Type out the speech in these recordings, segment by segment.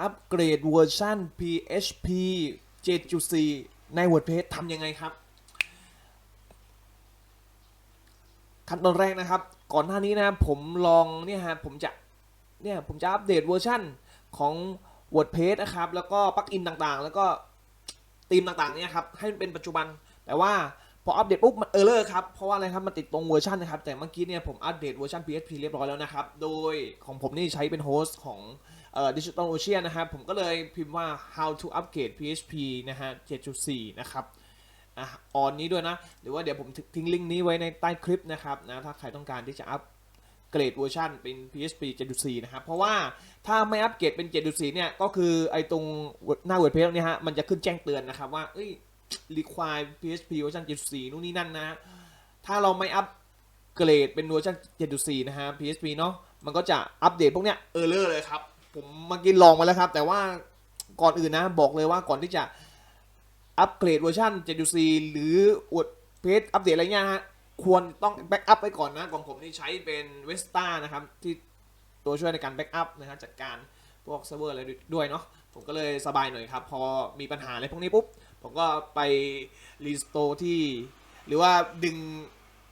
อัปเกรดเวอร์ชัน PHP 7.4 ใน WordPress ทำยังไงครับ ขั้นตอนแรกนะครับ ก่อนหน้านี้นะผมลองเนี่ยฮะผมจะเนี่ยผมจะอัปเดตเวอร์ชันของ WordPress นะครับ แล้วก็ปลั๊กอินต่างๆ แล้วก็ธีมต่างๆเนี่ยครับ ให้มันเป็นปัจจุบัน แต่ว่าพออัปเดตปุ๊บมันเออร์เลอร์ครับ เพราะว่าอะไรครับ มันติดตรงเวอร์ชันนะครับ แต่เมื่อกี้เนี่ยผมอัปเดตเวอร์ชัน PHP เรียบร้อยแล้วนะครับ โดยของผมนี่ใช้เป็นโฮสต์ของ เอ่อ Digital Ocean นะครับ ผมก็เลยพิมพ์ว่า how to upgrade PHP นะฮะ 7.4 นะครับอะอนนี้ด้วยนะ หรือว่าเดี๋ยวผมทิ้งลิงก์นี้ไว้ในใต้คลิปนะครับนะถ้าใครต้องการที่จะอัปเกรดเวอร์ชันเป็น PHP 7.4 นะครับ เพราะว่าถ้าไม่อัปเกรดเป็น 7.4 เนี่ย ก็คือไอ้ตรงหน้า WordPress เนี่ยฮะ มันจะขึ้นแจ้งเตือนนะครับว่า เอ้ย require PHP เวอร์ชัน7.4 นู่นนี่นั่นนะ ถ้าเราไม่อัปเกรดเป็นเวอร์ชัน7.4 นะฮะ PHP เนาะ มันก็จะอัปเดตพวกเนี้ยเออเลอร์เลยครับ ผมเมื่อกี้ลองมาแล้วครับ แต่ว่าก่อนอื่นนะ บอกเลยว่าก่อนที่จะอัปเกรดเวอร์ชัน 7.4 หรืออวดเพจอัปเดตอะไรเงี้ยฮะควรต้องแบ็กอัพไว้ก่อนนะ ของผมนี่ใช้เป็นเวสต้านะครับ ที่ตัวช่วยในการแบ็กอัพนะฮะจัดการพวกเซิร์ฟเวอร์อะไรด้วยเนาะผมก็เลยสบายหน่อยครับ พอมีปัญหาอะไรพวกนี้ปุ๊บ ผมก็ไปรีสโตร์ที่ หรือว่าดึง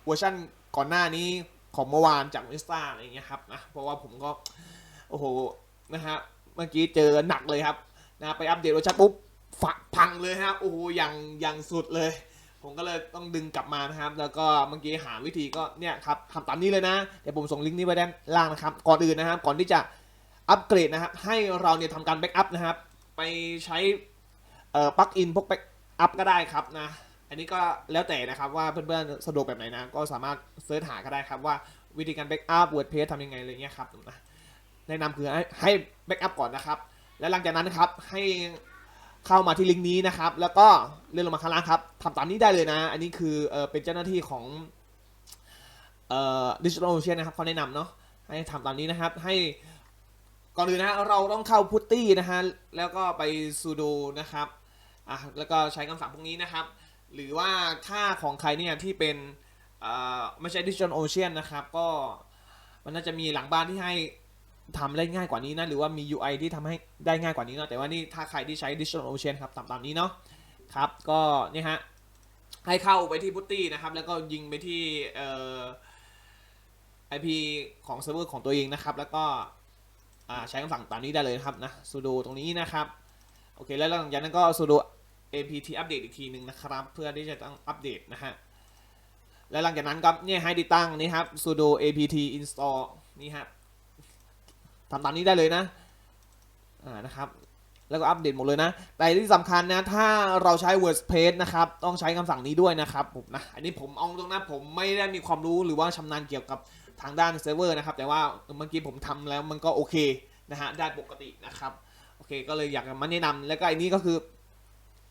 เวอร์ชันก่อนหน้านี้ของเมื่อวานจากเวสต้าอะไรเงี้ยครับนะเพราะว่าผมก็ โอ้โห นะฮะเมื่อกี้เจอหนักเลยครับนะไปอัปเดตเวอร์ชันปุ๊บฝักพังเลยฮะโอ้โหอย่างอย่างสุดเลย ผมก็เลยต้องดึงกลับมานะครับ แล้วก็เมื่อกี้หาวิธีก็เนี่ยครับทำตามนี้เลยนะ เดี๋ยวผมส่งลิงก์นี้ไว้ด้านล่างนะครับ ก่อนอื่นนะครับ ก่อนที่จะอัปเกรดนะครับ ให้เราเนี่ยทำการแบ็กอัพนะครับ ไปใช้เอ่อปลั๊กอินพวกแบ็กอัพก็ได้ครับนะ อันนี้ก็แล้วแต่นะครับว่าเพื่อนๆสะดวกแบบไหนนะ ก็สามารถเสิร์ชหาก็ได้ครับว่าวิธีการแบ็กอัพ WordPress ทำยังไงอะไรเงี้ยครับนะ แนะนำคือให้แบ็กอัพก่อนนะครับ และหลังจากนั้นนะครับให้เข้ามาที่ลิงก์นี้นะครับ แล้วก็เลื่อนลงมาข้างล่างครับทำตามนี้ได้เลยนะ อันนี้คือเออเป็นเจ้าหน้าที่ของเอ่อดิจิทัลโอเชียนนะครับเขาแนะนำเนาะให้ทำตามนี้นะครับให้ก่อนอื่นนะเราต้องเข้าพุตตี้นะฮะแล้วก็ไป sudo นะครับอะแล้วก็ใช้คำสั่งพวกนี้นะครับ หรือว่าถ้าของใครเนี่ยที่เป็นอ่อไม่ใช่ Digital Ocean นะครับ ก็มันน่าจะมีหลังบ้านที่ให้ ทำได้ง่ายกว่านี้นะ หรือว่ามี UI ที่ทำให้ได้ง่ายกว่านี้เนาะแต่ว่านี่ถ้าใครที่ใช้ Digital Ocean ครับตามตามนี้เนาะครับก็นี่ฮะให้เข้าไปที่พุตตี้นะครับ แล้วก็ยิงไปที่เอ่อ IP ของเซิร์ฟเวอร์ของตัวเองนะครับ แล้วก็อ่าใช้คำสั่งตามนี้ได้เลยนะครับนะ sudo ตรงนี้นะครับ โอเค แล้วหลังจากนั้นก็ sudo apt update อีกทีหนึ่งนะครับ เพื่อที่จะต้องอัปเดตนะฮะ และหลังจากนั้นก็เนี่ยให้ติดตั้งนี่ครับ sudo apt install นี่ฮะ ทำตามนี้ได้เลยนะอ่านะครับแล้วก็อัปเดตหมดเลยนะ แต่ที่สำคัญนะ ถ้าเราใช้ WordPress นะครับ ต้องใช้คำสั่งนี้ด้วยนะครับผมนะ อันนี้ผมเอาตรงนะ ผมไม่ได้มีความรู้หรือว่าชำนาญเกี่ยวกับทางด้านเซิร์ฟเวอร์นะครับ แต่ว่าเมื่อกี้ผมทำแล้วมันก็โอเคนะฮะ ได้ปกตินะครับ โอเค ก็เลยอยากมาแนะนำแล้วก็อันนี้ก็คือ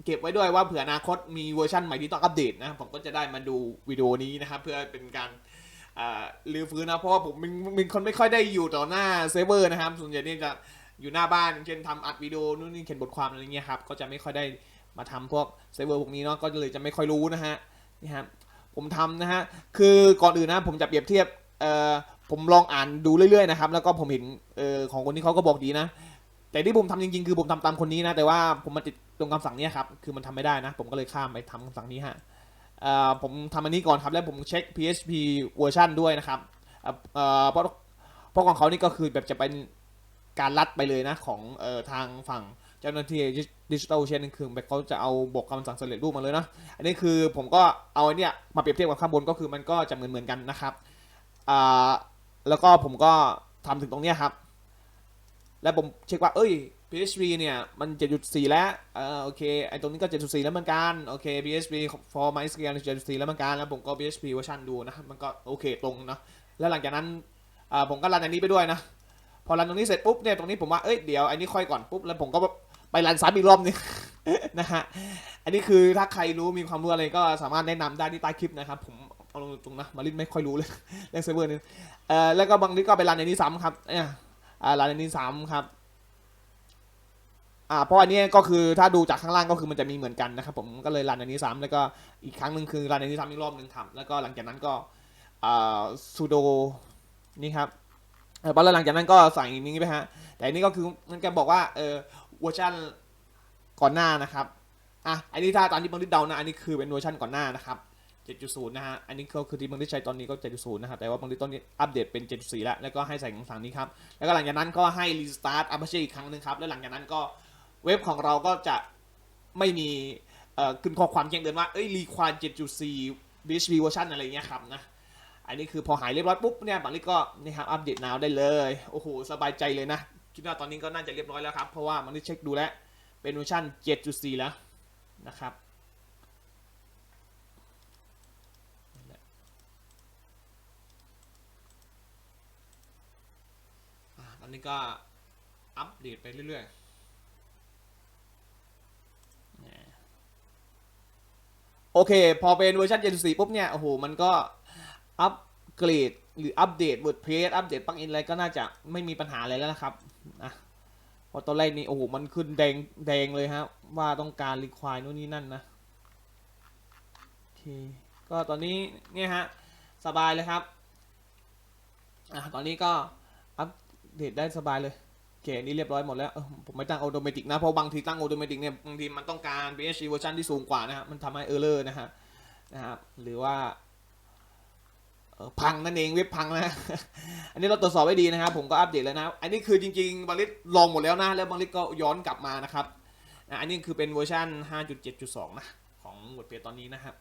เก็บไว้ด้วยว่าเผื่ออนาคตมีเวอร์ชันใหม่ที่ต้องอัปเดตนะ ผมก็จะได้มาดูวิดีโอนี้นะครับ เพื่อเป็นการ อ่าลือฟื้นนะเพราะว่าผมเป็นเป็นคนไม่ค่อยได้อยู่ต่อหน้าเซิร์ฟเวอร์นะครับ ส่วนใหญ่เนี่ยจะอยู่หน้าบ้านเช่นทำอัดวิดีโอนู่นนี่เขียนบทความอะไรเงี้ยครับก็จะไม่ค่อยได้มาทำพวกเซิร์ฟเวอร์พวกนี้เนาะก็เลยจะไม่ค่อยรู้นะฮะนี่ฮะผมทำนะฮะคือก่อนอื่นนะผมจะเปรียบเทียบเอ่อผมลองอ่านดูเรื่อยๆนะครับแล้วก็ผมเห็นเอ่อของคนที่เขาก็บอกดีนะ แต่ที่ผมทำจริงๆ คือผมทำตามคนนี้นะ แต่ว่าผมมาติดตรงคำสั่งนี้ครับคือมันทำไม่ได้นะ ผมก็เลยข้ามไปทำคำสั่งนี้ฮะ ผมทำอันนี้ก่อนครับ แล้วผมเช็ค PHP เวอร์ชันด้วยนะครับเพราะเพราะของเขานี่ก็คือแบบจะเป็นการลัดไปเลยนะ ของออทางฝั่งเจ้าหน้าที่ดิจิทัลเชนนึงคือแบบเขาจะเอาบอกคำสั่งสำเร็จรูปมาเลยนะ อันนี้คือผมก็เอาอ้เนี่ยมาเปรียบเทียบกับข้างบนก็คือมันก็จะเหมือนเหมือนกันนะครับแล้วก็ผมก็ทำถึงตรงนี้ครับ แล้วผมเช็คว่า เอ้ย PHP เนี่ยมัน7.4 แล้วเออโอเคไอตรงนี้ก็ 7.4 แล้วเหมือนกันโอเค PHP for MySQL 7.4 แล้วเหมือนกันแล้วผมก็ PHP เวอร์ชันดูนะมันก็โอเคตรงนะแล้วหลังจากนั้นอ่าผมก็รันอันนี้ไปด้วยนะพอรันตรงนี้เสร็จปุ๊บเนี่ยตรงนี้ผมว่าเอ้ยเดี๋ยวอันนี้ค่อยก่อนปุ๊บแล้วผมก็ไปรันซ้ำอีกรอบนึงนะฮะอันนี้คือถ้าใครรู้มีความรู้อะไรก็สามารถแนะนำได้ที่ใต้คลิปนะครับผมเอาตรงๆนะมาลินไม่ค่อยรู้เลยเรื่องเซิร์ฟเวอร์นึงเอ่อแล้วก็บางทีก็ไปรันอันนี้ซ้ำครับเนี่ยอ่ารันอันนี้ซ้ำครับ อ่าเพราะอันนี้ก็คือถ้าดูจากข้างล่างก็คือมันจะมีเหมือนกันนะครับผมก็เลยรันอันนี้ซ้ำแล้วก็อีกครั้งหนึ่งคือรันอันนี้ซ้ำอีกรอบหนึ่งทำแล้วก็หลังจากนั้นก็อ่า sudo นี่ครับเออแล้วหลังจากนั้นก็ใส่อย่างนี้ไปฮะแต่อันนี้ก็คือมันจะบอกว่าเออเวอร์ชันก่อนหน้านะครับอะอันนี้ถ้าตามที่บังลิดเดานะอันนี้คือเป็นเวอร์ชันก่อนหน้านะครับ7.0 นะฮะ อันนี้ก็คือที่บังลิดใช้ตอนนี้ก็ 7.0 นะครับ แต่ว่าบังลิดตอนนี้อัปเดตเป็น 7.4 แล้ว แล้วก็ให้ใส่ของสั่งนี้ครับ แล้วก็หลังจากนั้นก็ให้รีสตาร์ท Apache อีกครั้งหนึ่งครับ แล้วหลังจากนั้นก็ เว็บของเราก็จะไม่มีเอ่อขึ้นข้อความแจ้งเตือนว่าเอ้ยรีควาย7.4 PHP เวอร์ชันอะไรเงี้ยครับนะอันนี้คือพอหายเรียบร้อยปุ๊บเนี่ยบังลิก็นี่ครับอัปเดตนาวได้เลยโอ้โหสบายใจเลยนะคิดว่าตอนนี้ก็น่าจะเรียบร้อยแล้วครับเพราะว่าบังลิดเช็คดูแล้วเป็นเวอร์ชัน7.4 แล้วนะครับอะตอนนี้ก็อัปเดตไปเรื่อยๆเนี่ย โอเค พอเป็นเวอร์ชัน7.4ปุ๊บเนี่ย โอ้โห มันก็อัปเกรดหรืออัปเดต WordPress อัปเดตปลั๊กอินอะไรก็น่าจะไม่มีปัญหาอะไรแล้วนะครับอะเพอตอนแรกนี่ โอ้โห มันขึ้นแดงแดงเลยครับว่าต้องการรีควายนู่นนี่นั่นนะ โอเค ก็ตอนนี้เนี่ยฮะ สบายเลยครับ อะ ตอนนี้ก็อัปเดตได้สบายเลย เคอันนี้เรียบร้อยหมดแล้วผมไม่ตั้งออโตเมติกนะ เพราะบางทีตั้งออโตเมติกเนี่ยบางทีมันต้องการ PHP เวอร์ชันที่สูงกว่านะฮะมันทำให้เออร์เลอร์นะฮะนะครับหรือว่าพังนั่นเองเว็บพังนะ อันนี้เราตรวจสอบไว้ดีนะครับ ผมก็อัปเดตแล้วนะ อันนี้คือจริงๆบางลิสลองหมดแล้วนะ แล้วบางลิสก็ย้อนกลับมานะครับ อันนี้คือเป็นเวอร์ชัน5.7.2 นะ ของ WordPress ตอนนี้นะครับ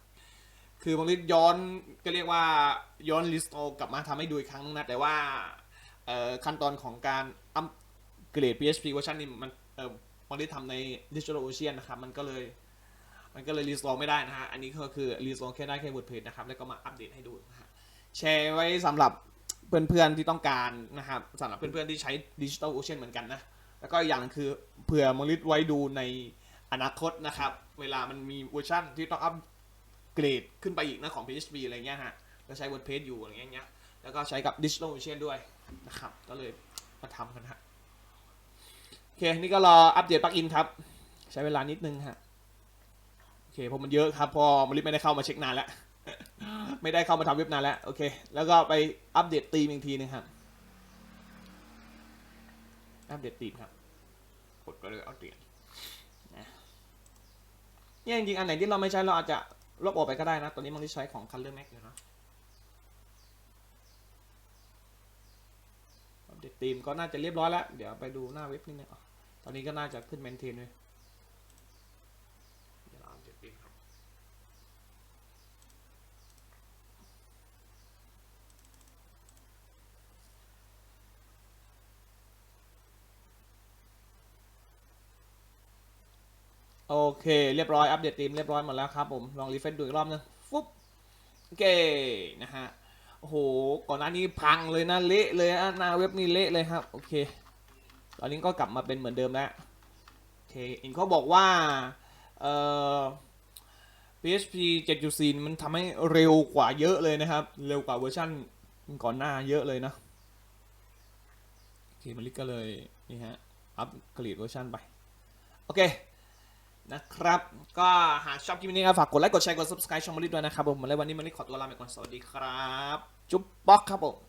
คือบางลิสย้อนก็เรียกว่าย้อนลิสต์กลับมาทำให้ดูอีกครั้งนะ แต่ว่าขั้นตอนของการอัป เกรด PHP เวอร์ชันนี้มันเออบางลิสทำใน DigitalOcean นะครับ มันก็เลย มันก็เลยรีสโตไม่ได้นะฮะ อันนี้ก็คือรีสโตแค่ได้แค่ WordPress นะครับ แล้วก็มาอัปเดตให้ดูนะฮะ แชร์ไว้สำหรับเพื่อนๆที่ต้องการนะครับสำหรับเพื่อนๆที่ใช้ Digital Ocean เหมือนกันนะ แล้วก็อย่างหนึ่งคือเผื่อมลิดไว้ดูในอนาคตนะครับ เวลามันมีเวอร์ชันที่ต้องอัปเกรดขึ้นไปอีกนะของ PHP อะไรเงี้ยฮะแล้วใช้ WordPress อยู่อะไรเงี้ย แล้วก็ใช้กับ Digital Ocean ด้วยนะครับ ก็เลยมาทำกันฮะ โอเค นี่ก็รออัปเดตปลั๊กอินครับ ใช้เวลานิดนึงฮะ โอเค เพราะมันเยอะครับเพอมลิดไม่ได้เข้ามาเช็คนานแล้ว ไม่ได้เข้ามาทำเว็บนานแล้ว โอเค แล้วก็ไปอัปเดตตีมอีกทีนึงครับ อัปเดตตีมครับ กดก็เลยเอาเปลี่ยนนะเนี่ยจริงๆอันไหนที่เราไม่ใช้เราอาจจะลบออกไปก็ได้นะ ตอนนี้มันที่ใช้ของ Color Max อยู่นะอัปเด ตีมก็น่าจะเรียบร้อยแล้ว เดี๋ยวไปดูหน้าเว็บนิดนึงอะตอนนี้ก็น่าจะขึ้นเมนเทนเลยโอเค เรียบร้อย อัปเดตทีมเรียบร้อยหมดแล้วครับผม ลองรีเฟรชดูอีกรอบนึง ฟุ๊บโอเค นะฮะ โอ้โห ก่อนหน้านี้พังเลยนะเละเลยนะหน้าเว็บนี่เละเลยครับ โอเค ตอนนี้ก็กลับมาเป็นเหมือนเดิมแล้วโอเคอินเขาบอกว่าเอ่อ PHP 7.4 มันทำให้เร็วกว่าเยอะเลยนะครับ เร็วกว่าเวอร์ชันก่อนหน้าเยอะเลยนะโอเคมันลิกก็เลยนี่ฮะอัปเกรดเวอร์ชันไป โอเค นะครับ ก็หากชอบคลิปนี้ก็ฝากกดไลค์กดแชร์กด subscribe ช่องมาริด้วยนะครับผมและวันนี้มาริขอตัวลาไปก่อนสวัสดีครับ จุ๊บป๊อกครับผม